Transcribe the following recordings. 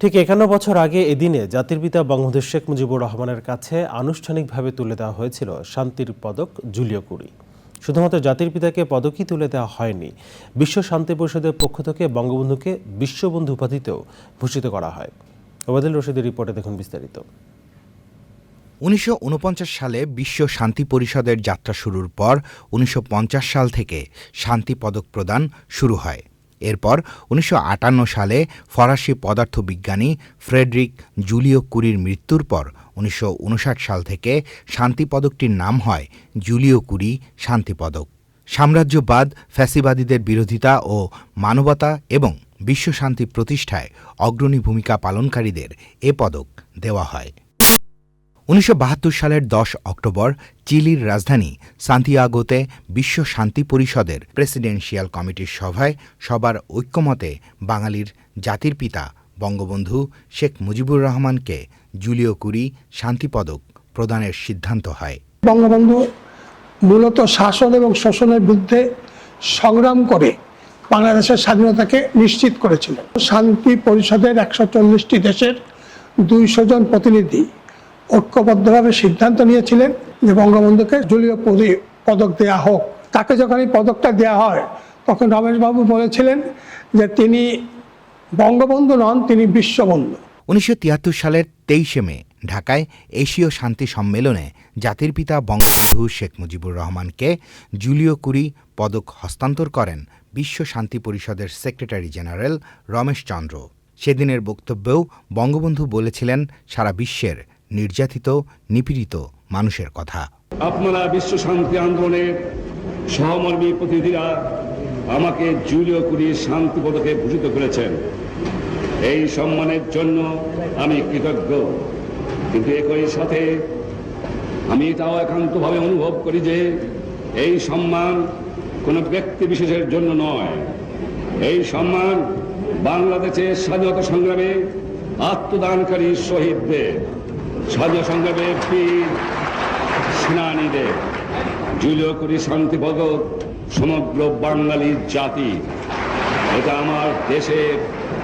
ঠিক একান্ন বছর আগে এদিনে জাতির পিতা বঙ্গবন্ধু শেখ মুজিবুর রহমানের কাছে আনুষ্ঠানিকভাবে তুলে দেওয়া হয়েছিল শান্তির পদক জুলিও কুড়ি শুধুমাত্র জাতির পিতাকে পদকই তুলে দেওয়া হয়নি, বিশ্ব শান্তি পরিষদের পক্ষ থেকে বঙ্গবন্ধুকে বিশ্ববন্ধু উপাধিতেও ভূষিত করা হয়। ওবায়দুল রশিদের রিপোর্টে দেখুন বিস্তারিত। উনিশশো ঊনপঞ্চাশ সালে বিশ্ব শান্তি পরিষদের যাত্রা শুরুর পর উনিশশো পঞ্চাশ সাল থেকে শান্তি পদক প্রদান শুরু হয়। এরপর উনিশশো আটান্ন সালে ফরাসি পদার্থবিজ্ঞানী ফ্রেডরিক জুলিও কুরির মৃত্যুর পর উনিশশো উনষাট সাল থেকে শান্তি পদকটির নাম হয় জুলিও কুরি শান্তি পদক। সাম্রাজ্যবাদ, ফ্যাসিবাদীদের বিরোধিতা ও মানবতা এবং বিশ্ব শান্তি প্রতিষ্ঠায় অগ্রণী ভূমিকা পালনকারীদের এ পদক দেওয়া হয়। উনিশশো বাহাত্তর সালের দশ অক্টোবর চিলির রাজধানী সান্তিয়াগোতে বিশ্ব শান্তি পরিষদের প্রেসিডেন্সিয়াল কমিটির সভায় সবার ঐক্যমতে বাঙালির জাতির পিতা বঙ্গবন্ধু শেখ মুজিবুর রহমানকে জুলিও কুরি শান্তি পদক প্রদানের সিদ্ধান্ত হয়। বঙ্গবন্ধু মূলত শাসন এবং শোষণের বিরুদ্ধে সংগ্রাম করে বাংলাদেশের স্বাধীনতাকে নিশ্চিত করেছিল শান্তি পরিষদের একশো চল্লিশটি দেশের দুইশো জন প্রতিনিধি ঐক্যবদ্ধভাবে সিদ্ধান্ত নিয়েছিলেন যে বঙ্গবন্ধুকে জলীয় পদে- পদক দেয়া হোক। তাকে যখন এই পদকটা দেওয়া হয়, তখন রমেশবাবু বলেছিলেন যে তিনি বঙ্গবন্ধু নন, তিনি বিশ্ববন্ধু। উনিশশো তিয়াত্তর সালের তেইশে মে, ঢাকায় এশীয় শান্তি সম্মেলনে জাতির পিতা বঙ্গবন্ধু শেখ মুজিবুর রহমানকে জুলিও কুরি পদক হস্তান্তর করেন বিশ্ব শান্তি পরিষদের সেক্রেটারি জেনারেল রমেশ চন্দ্র সেদিনের বক্তব্যেও বঙ্গবন্ধু বলেছিলেন, সারা বিশ্বের নির্যাতিত, নিপীড়িত মানুষের কথা। আপনারা বিশ্ব শান্তি আন্দোলনের সহমর্মী প্রতিনিধিরা আমাকে জুলিও কুরি শান্তি পদকে ভূষিত করেছেন। এই সম্মানের জন্য আমি কৃতজ্ঞ। কিন্তু একই সাথে আমি এটাও একান্তভাবে অনুভব করি যে এই সম্মান কোনো ব্যক্তি বিশেষের জন্য নয়। এই সম্মান বাংলাদেশের স্বাধীনতা সংগ্রামে আত্মদানকারী শহীদদের। সংগ্রামে বীর সেনানীদের জুলিও করি শান্তি পদক সমগ্র বাঙালি জাতি। এটা আমার দেশের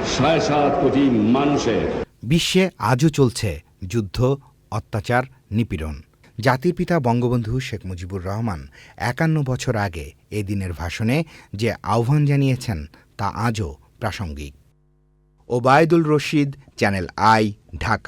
সাড়ে সাত কোটি মানুষের। বিশ্বে আজও চলছে যুদ্ধ, অত্যাচার, নিপীড়ন। জাতির পিতা বঙ্গবন্ধু শেখ মুজিবুর রহমান একান্ন বছর আগে এ দিনের ভাষণে যে আহ্বান জানিয়েছেন তা আজও প্রাসঙ্গিক। Obaidul Rashid, channel I, Dhaka.